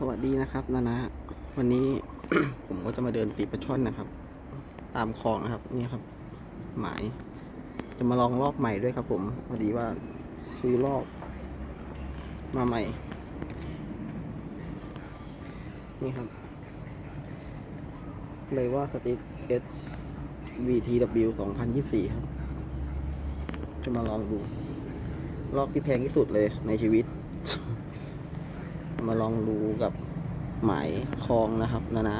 สวัสดีนะครับนานะวันนี้ ผมก็จะมาเดินตีปลาช่อนนะครับ ตามคลองนะครับ นี่ครับ หมาย จะมาลองลอกใหม่ด้วยครับผมพอดีว่าซื้อลอก มาใหม่ นี่ครับ เลยว่าสติ๊ก S VTW 2024ครับ จะมาลองดู ลอกที่แพงที่สุดเลยในชีวิต มาลองดูกับหมายคลองนะครับนะนะ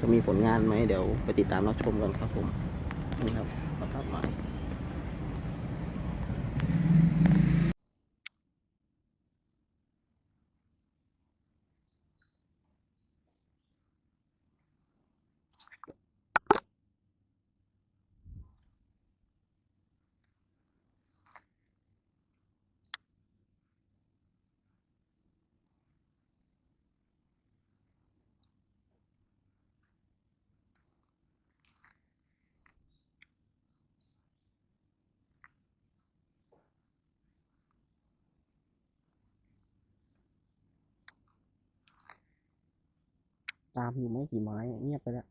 จะมีผลงานไหมเดี๋ยวไปติดตามรับชมกันครับผมนี่ครับสภาพหมาย ตามอยู่ไม่กี่ไม้เงียบไปแล้ว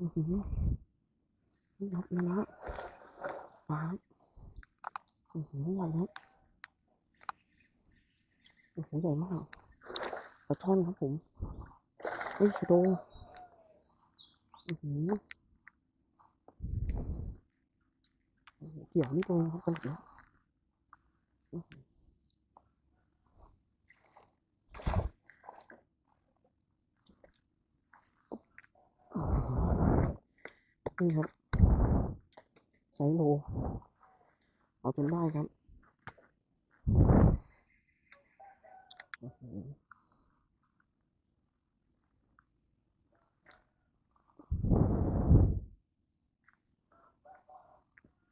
อือหือนี่ครับนะฮะปลาครับอือหือใหญ่ครับโอ้โหใหญ่มากปลาช่อนครับผมเฮ้ยชะโดอือหือโอ้โหเกี่ยวนี่ตรงนครับกันแล้วอื้อหือ นี่ครับไซส์โลเอาจนได้ครับโอ้โห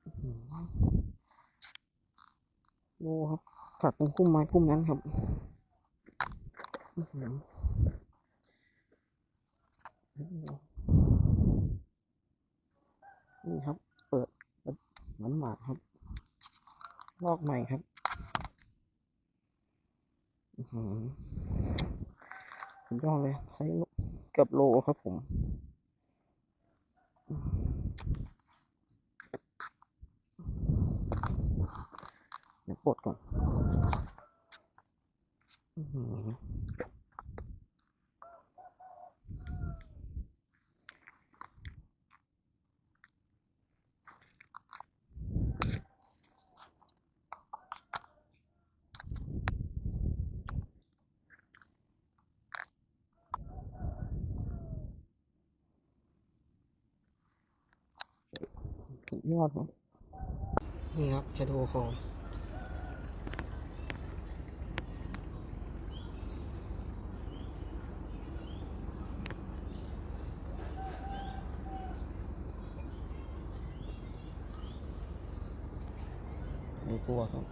อื้อหือโลครับกัดตรงพุ่มไม้พุ่มนั้นครับอื้อหือนี่ครับ เปิดหมันหมากครับ ลอกใหม่ครับอือหือสุดยอดเลยไซส์เกือบโลครับผมเดี๋ยวปลดก่อน สุดยอดครับนี่ครับชะโดคอไม่กลัวครับ